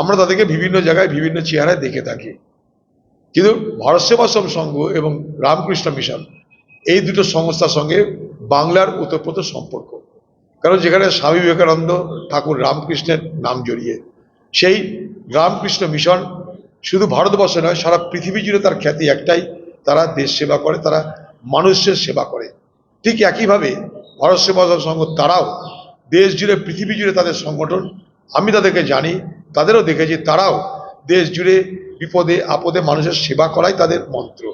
আমরা তাদেরকে বিভিন্ন জায়গায় বিভিন্ন চেহারায় দেখে থাকি। কিন্তু ভারত সেবাশ্রম সংঘ এবং রামকৃষ্ণ মিশন এই দুটো সংস্থার সঙ্গে বাংলার ওতপ্রোত সম্পর্ক। কারণ যেখানে স্বামী বিবেকানন্দ ঠাকুর রামকৃষ্ণের নাম জড়িয়ে, সেই রামকৃষ্ণ মিশন শুধু ভারতবর্ষে নয়, সারা পৃথিবী জুড়ে তার খ্যাতি একটাই, তারা দেশ সেবা করে, তারা মানুষের সেবা করে। ঠিক একইভাবে ভারত সেবাশ্রম সংঘ তারাও দেশ জুড়ে, পৃথিবী জুড়ে তাদের সংগঠন, আমি তাদেরকে জানি তাদেরও দেখেছি, তারাও দেশ জুড়ে বিপদে, আপদে মানুষের সেবা করাই তাদের মন্ত্র।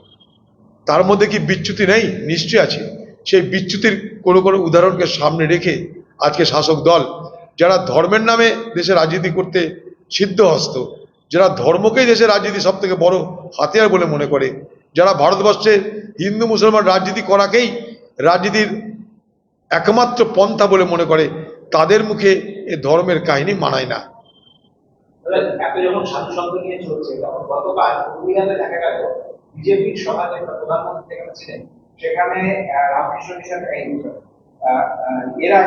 তার মধ্যে কি বিচ্যুতি নেই? নিশ্চয়ই আছে। সেই বিচ্যুতির কোনো কোনো উদাহরণকে সামনে রেখে আজকে শাসক দল, যারা ধর্মের নামে দেশে রাজনীতি করতে সিদ্ধহস্ত, যারা ধর্মকেই দেশের রাজনীতি সব থেকে বড় হাতিয়ার বলে মনে করে, যারা ভারতবর্ষে হিন্দু মুসলমান রাজনীতি করাকেই রাজনীতির একমাত্র পন্থা বলে মনে করে, তাদের মুখে এ ধর্মের কাহিনী মানায় না। এত যখন সাধু সঙ্গ নিয়ে চলছে, তখন গতকাল পুরুলিয়াতে দেখা গেল, বিজেপির সভাতে প্রধানমন্ত্রী যেখানে ছিলেন সেখানে রামকৃষ্ণ মিশন এর এরা